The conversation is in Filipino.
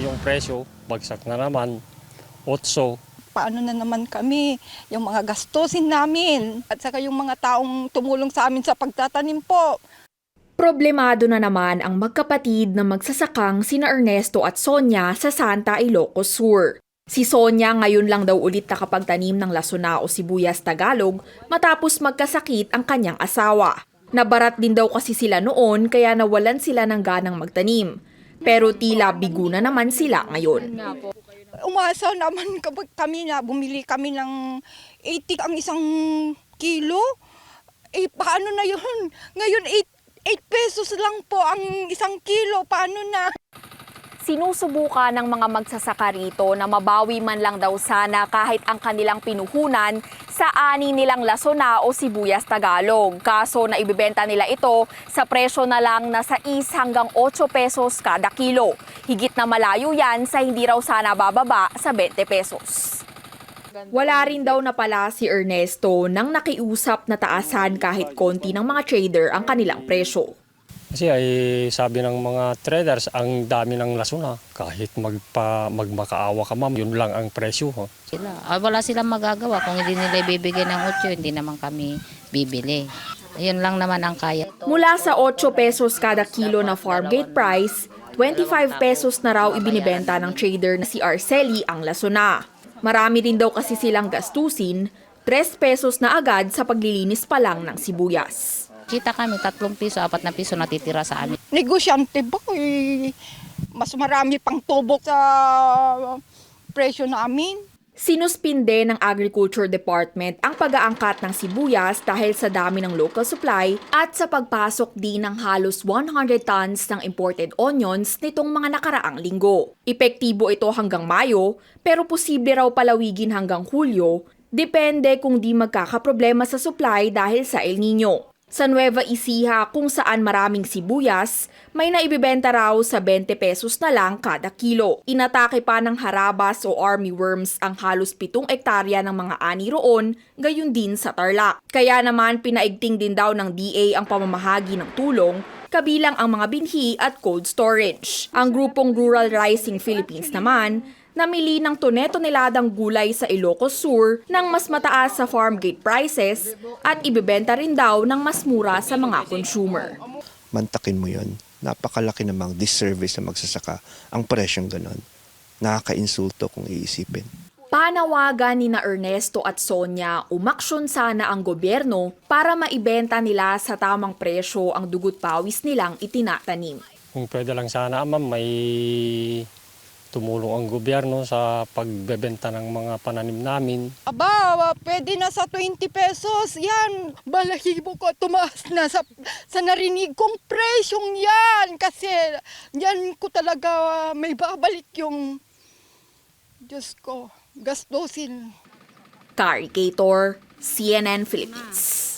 yung presyo, bagsak na naman. 8, paano na naman kami, yung mga gastusin namin, at saka yung mga taong tumulong sa amin sa pagtatanim po. Problemado na naman ang magkapatid na magsasakang sina Ernesto at Sonia sa Santa Ilocos Sur. Si Sonia ngayon lang daw ulit nakapagtanim ng lasuna o sibuyas Tagalog matapos magkasakit ang kanyang asawa. Nabarat din daw kasi sila noon kaya nawalan sila ng ganang magtanim. Pero tila bigo na naman sila ngayon. Umasa naman kapag kami na bumili kami ng 80 ang isang kilo. Eh, paano na yun? Ngayon, 8, 8 pesos lang po ang isang kilo. Paano na? Sinusubukan ng mga magsasaka rito na mabawi man lang daw sana kahit ang kanilang pinuhunan sa ani nilang lasona o sibuyas Tagalog. Kaso na ibibenta nila ito sa presyo na lang na 6 hanggang 8 pesos kada kilo. Higit na malayo yan sa hindi raw sana bababa sa 20 pesos. Wala rin daw na pala si Ernesto nang nakiusap na taasan kahit konti ng mga trader ang kanilang presyo. Kasi ay sabi ng mga traders, ang dami ng lasuna. Kahit magpa, magmakaawa ka ma'am, yun lang ang presyo. Ho. Sila. Ah, wala silang magagawa. Kung hindi nila ibibigay ng 8, hindi naman kami bibili. Ayun lang naman ang kaya. Mula sa 8 pesos kada kilo na farm gate price, 25 pesos na raw ibinibenta ng trader na si Arceli ang lasuna. Marami rin daw kasi silang gastusin, 3 pesos na agad sa paglilinis pa lang ng sibuyas. Kita kami, tatlong piso, apat na piso natitira sa amin. Negosyante ba? Eh, mas marami pang tubo sa presyo namin. Sinuspinde ng Agriculture Department ang pag-aangkat ng sibuyas dahil sa dami ng local supply at sa pagpasok din ng halos 100 tons ng imported onions nitong mga nakaraang linggo. Epektibo ito hanggang Mayo, pero posible raw palawigin hanggang Hulyo, depende kung di magkakaproblema sa supply dahil sa El Nino. Sa Nueva Ecija kung saan maraming sibuyas, may naibibenta raw sa 20 pesos na lang kada kilo. Inatake pa ng harabas o army worms ang halos 7 ektarya ng mga ani roon, gayon din sa Tarlac. Kaya naman pinaigting din daw ng DA ang pamamahagi ng tulong kabilang ang mga binhi at cold storage. Ang grupong Rural Rising Philippines naman, namili ng tone-toneladang gulay sa Ilocos Sur ng mas mataas sa farm gate prices at ibebenta rin daw ng mas mura sa mga consumer. mantakin mo yon napakalaki namang disservice na magsasaka ang presyong ganon. Nakaka-insulto kung iisipin. Panawagan ni na Ernesto at Sonia, umaksyon sana ang gobyerno para maibenta nila sa tamang presyo ang dugot pawis nilang itinatanim. Kung pwede lang sana ma'am, may tumulong ang gobyerno sa pagbebenta ng mga pananim namin. Aba, pwede na sa 20 pesos. Yan, balahibo ko tumaas na sa, sa narinig kong presyong yan. Kasi yan ko talaga may babalik yung, Diyos ko, gastusin. Caricator, CNN Philippines.